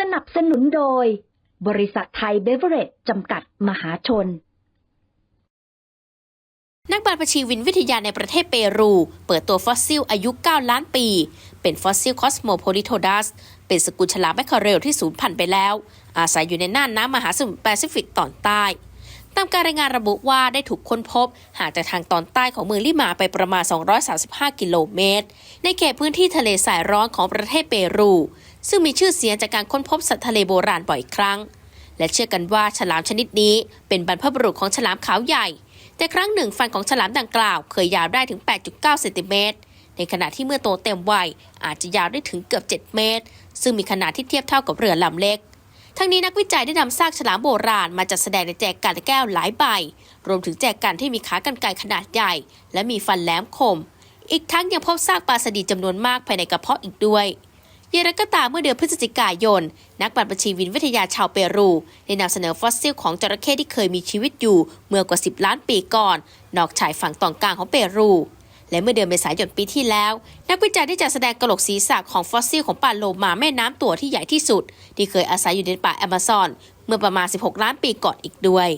สนับสนุนโดย บริษัทไทยเบเวอเรจจำกัดมหาชน นักบรรพชีวินวิทยาในประเทศเปรู เปิดตัวฟอสซิลอายุ 9 ล้านปี เป็นฟอสซิลคอสโมโพลิโทดัส เป็นสกุลฉลามแมคเคอเรลที่สูญพันธุ์ไปแล้ว อาศัยอยู่ในน่านน้ำมหาสมุทรแปซิฟิกตอนใต้ ตามการรายงานระบุว่าได้ถูกค้นพบห่างจากทางตอนใต้ของเมืองลิมาไปประมาณ 235 กิโลเมตร ในเขตพื้นที่ทะเลสายร้อนของประเทศเปรู ซึ่งมีชื่อเสียงจากการค้นพบสัตว์ทะเลโบราณบ่อยครั้ง และเชื่อกันว่าฉลามชนิดนี้เป็นบรรพบุรุษของฉลามขาวใหญ่ แต่ครั้งหนึ่งฟันของฉลามดังกล่าวเคยยาวได้ถึง 8.9 เซนติเมตร ในขณะที่เมื่อโตเต็มวัยอาจจะยาวได้ถึงเกือบ 7 เมตร ซึ่งมีขนาดที่เทียบเท่ากับเรือลำเล็ก ทั้งนี้นักวิจัยได้นำซากฉลามโบราณมาจัดแสดงในแจกันแก้วหลายใบ รวมถึงแจกันที่มีขากรรไกรขนาดใหญ่ และมีฟันแหลมคม อีกทั้งยังพบซากปลาสดีจำนวนมากภายในกระเพาะอีกด้วยอย่างไรก็ตามเมื่อเดือนพฤศจิกายน นักบรรพชีวินวิทยาชาวเปรู ได้นำเสนอฟอสซิลของจระเข้ที่เคยมีชีวิตอยู่เมื่อกว่า 10 ล้านปีก่อน นอกชายฝั่งตอนกลางของเปรู และเมื่อเดือนเมษายนปีที่แล้ว นักวิจัยได้จัดแสดงกระโหลกศีรษะของฟอสซิลของปลาโลมาแม่น้ำตัวที่ใหญ่ที่สุด ที่เคยอาศัยอยู่ในป่าแอมะซอน เมื่อประมาณ 16 ล้านปีก่อนอีกด้วย